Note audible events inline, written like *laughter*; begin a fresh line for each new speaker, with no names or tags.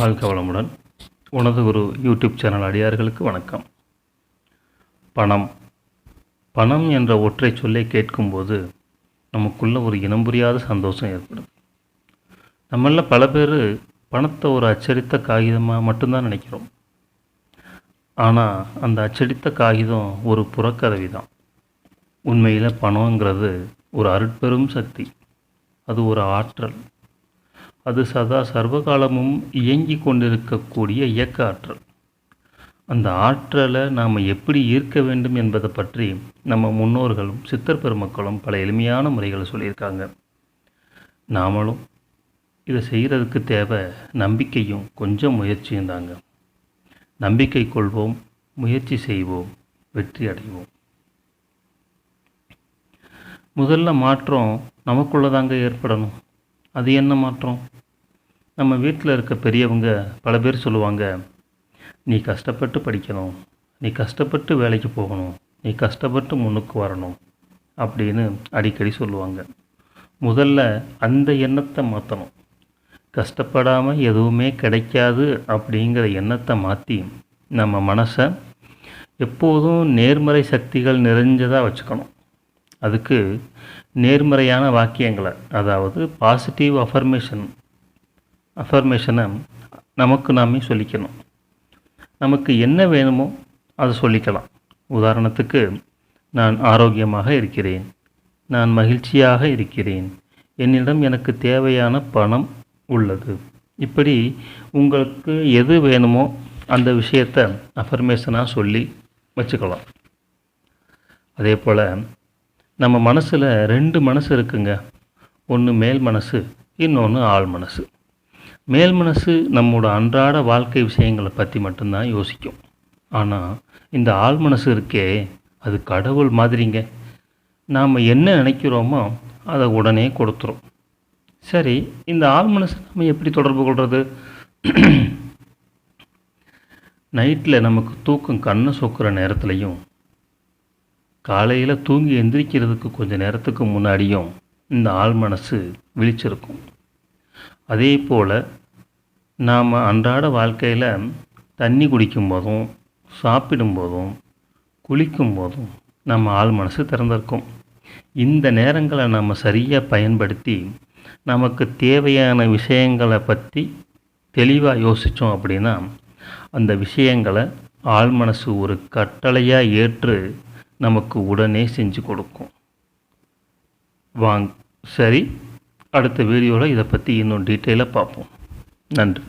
வாழ்க வளமுடன். உனது ஒரு யூடியூப் சேனல் அடியார்களுக்கு வணக்கம். பணம். பணம் என்ற ஒற்றை சொல்லை கேட்கும்போது நமக்குள்ள ஒரு இனம் புரியாத சந்தோஷம் ஏற்படும். நம்மள பல பேர் பணத்தை ஒரு அச்சடித்த காகிதமாக மட்டும்தான் நினைக்கிறோம். ஆனால் அந்த அச்சடித்த காகிதம் ஒரு புறக்கதவி தான். உண்மையில் பணங்கிறது ஒரு அருட்பெரும் சக்தி. அது ஒரு ஆற்றல். அது சதா சர்வகாலமும் இயங்கி கொண்டிருக்கக்கூடிய இயக்க ஆற்றல். அந்த ஆற்றலை நாம் எப்படி ஈர்க்க வேண்டும் என்பதை பற்றி நம்ம முன்னோர்களும் சித்தர் பெருமக்களும் பல எளிமையான முறைகளை சொல்லியிருக்காங்க. நாமளும் இதை செய்கிறதுக்கு தேவை நம்பிக்கையும் கொஞ்சம் முயற்சியும் தாங்க. நம்பிக்கை கொள்வோம் முயற்சி செய்வோம் வெற்றி அடைவோம். முதல்ல மாற்றம் நமக்குள்ளதாங்க ஏற்படணும். அது என்ன மாற்றம்? நம்ம வீட்டில் இருக்க பெரியவங்க பல பேர் சொல்லுவாங்க நீ கஷ்டப்பட்டு படிக்கணும் நீ கஷ்டப்பட்டு வேலைக்கு போகணும் நீ கஷ்டப்பட்டு முன்னுக்கு வரணும் அப்படின்னு அடிக்கடி சொல்லுவாங்க. முதல்ல அந்த எண்ணத்தை மாற்றணும் கஷ்டப்படாமல் எதுவுமே கிடைக்காது அப்படிங்கிற எண்ணத்தை மாற்றி நம்ம மனசை எப்போதும் நேர்மறை சக்திகள் நிறைஞ்சதாக வச்சுக்கணும். அதுக்கு நேர்மறையான வாக்கியங்களை அதாவது பாசிட்டிவ் அஃபர்மேஷன் அஃபர்மேஷனை நமக்கு நாமே சொல்லிக்கணும். நமக்கு என்ன வேணுமோ அதை சொல்லிக்கலாம். உதாரணத்துக்கு நான் ஆரோக்கியமாக இருக்கிறேன் நான் மகிழ்ச்சியாக இருக்கிறேன் என்னிடம் எனக்கு தேவையான பணம் உள்ளது. இப்படி உங்களுக்கு எது வேணுமோ அந்த விஷயத்தை அஃபர்மேஷனாக சொல்லி வச்சுக்கலாம். அதே போல் நம்ம மனசில் ரெண்டு மனசு இருக்குங்க. ஒன்று மேல் மனசு இன்னொன்று ஆள் மனசு. மேல் மனசு நம்மளோட அன்றாட வாழ்க்கை விஷயங்களை பற்றி மட்டும்தான் யோசிக்கும். ஆனால் இந்த ஆள் மனசு இருக்கே அது கடவுள் மாதிரிங்க. நாம் என்ன நினைக்கிறோமோ அதை உடனே கொடுத்துரும். சரி இந்த ஆள் மனசு நம்ம எப்படி தொடர்பு கொள்வது *clears throat* நைட்டில் நமக்கு தூக்கம் கண்ணை சொக்குற நேரத்துலையும் காலையில் தூங்கி எந்திரிக்கிறதுக்கு கொஞ்சம் நேரத்துக்கு முன்னாடியும் இந்த ஆள் மனசு விழிச்சிருக்கும். அதே போல் நாம் அன்றாட வாழ்க்கையில் தண்ணி குடிக்கும் போதும் சாப்பிடும் போதும் குளிக்கும் போதும் நம்ம ஆள் மனசு திறந்திருக்கும். இந்த நேரங்களை நம்ம சரியாக பயன்படுத்தி நமக்கு தேவையான விஷயங்களை பற்றி தெளிவாக யோசித்தோம் அப்படின்னா அந்த விஷயங்களை ஆள் மனசு ஒரு கட்டளையாக ஏற்று நமக்கு உடனே செஞ்சு கொடுக்கும். வாங்க சரி. அடுத்த வீடியோவில் இதை பற்றி இன்னும் டீட்டெயிலாக பார்ப்போம். நன்றி.